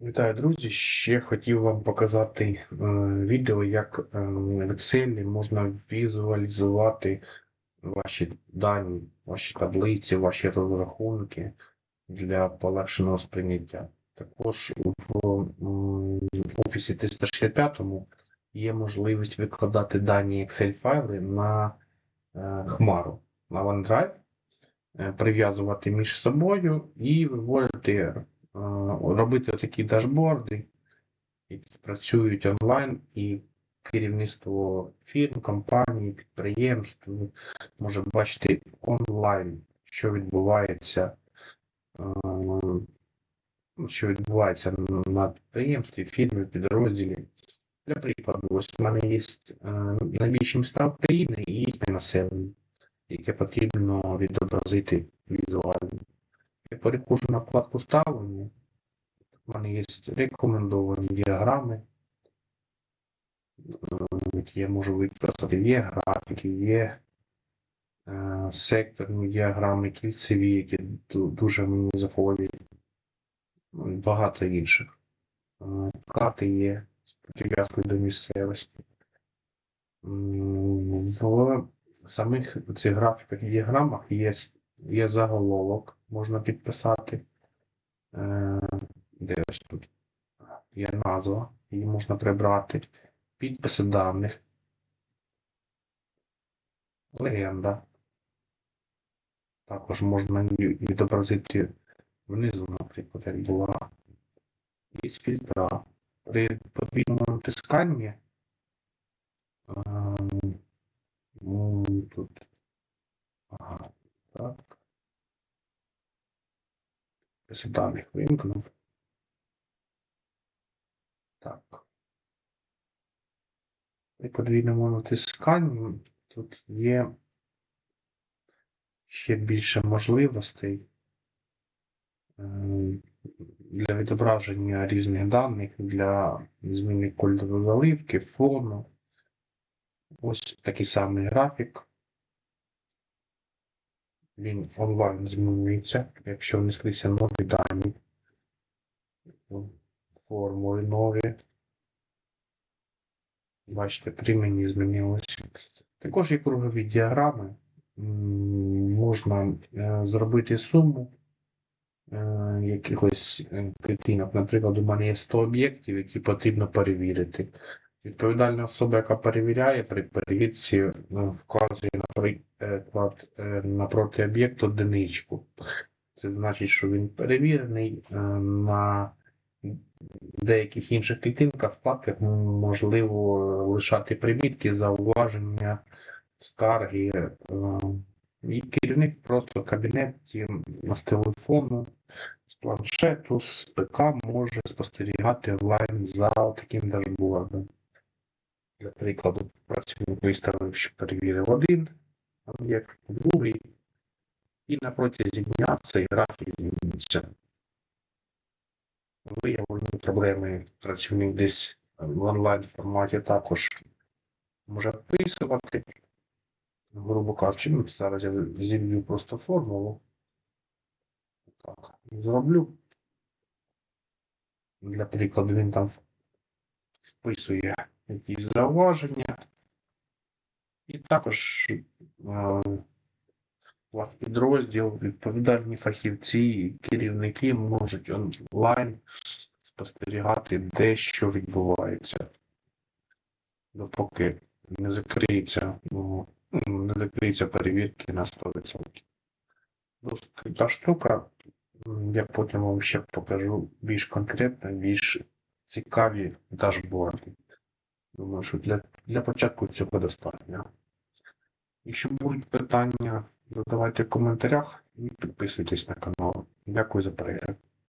Вітаю, друзі! Ще хотів вам показати е, відео, як е, в Excel можна візуалізувати ваші дані, ваші таблиці, ваші розрахунки для полегшеного сприйняття. Також в Office 365 є можливість викладати дані Excel-файли на е, Хмару, на OneDrive, е, прив'язувати між собою і виводити робити такі дашборди, які працюють онлайн, і керівництво фірм, компаній, підприємств може бачити онлайн, що відбувається, що відбувається на підприємстві, фірмі, підрозділі. Для прикладу, ось в мене є найбільші міста України і їхнє населення, яке потрібно відобразити візуально. Я перехожу на вкладку ставлення. У мене є рекомендовані діаграми, е, які я можу використати. Є графіки, є е, секторні діаграми, кільцеві, які дуже мені заходять. Ну, Багато інших. Е, Карти є з прив'язкою до місцевості. В самих цих графіках і діаграмах є, є заголовок, можна підписати. Е, Де ж тут є назва, її можна прибрати. Підписи даних. Легенда. Також можна відобразити внизу, наприклад, як була. Є фільтра. При подвійному натисканні. ем, ну, тут. Ага, так. Підписи даних вимкнув. Так. При подвійному натисканні тут є ще більше можливостей е, для відображення різних даних, для зміни кольору заливки, фону. Ось такий самий графік. Він онлайн змінюється, якщо внеслися нові дані, формули нові. Бачите, при мені змінилося. Також є кругові діаграми. Можна е, зробити суму е, якихось е, клітинок. Наприклад, у мене є 100 об'єктів, які потрібно перевірити. Відповідальна особа, яка перевіряє, при перевірці е, вказує наприклад е, напроти об'єкту одиничку. Це значить, що він перевірений е, на деяких інших клітинках, вкладках можливо лишати примітки, зауваження, скарги. е, І керівник просто в кабінеті з телефону, з планшету, з ПК може спостерігати онлайн за таким дашбордом. Для прикладу, працівник виставив, що перевірив один об'єкт, другий, і на протязі дня цей графік зміниться виявлені проблеми працівник десь в онлайн форматі також може вписувати. Грубо кажучи, ну, зараз я зіб'ю просто формулу. Так, зроблю. Для прикладу він там вписує якісь зауваження. І також е, у вас підрозділ, відповідальні фахівці, керівники можуть онлайн спостерігати, де що відбувається. Допоки не закриється, ну, не закриються перевірки на 100%. Досить крута штука. Я потім вам ще покажу більш конкретно, більш цікаві дашборди. Думаю, що для, для початку цього достатньо. Якщо будуть питання, задавайте в коментарях і підписуйтесь на канал. Дякую за перегляд.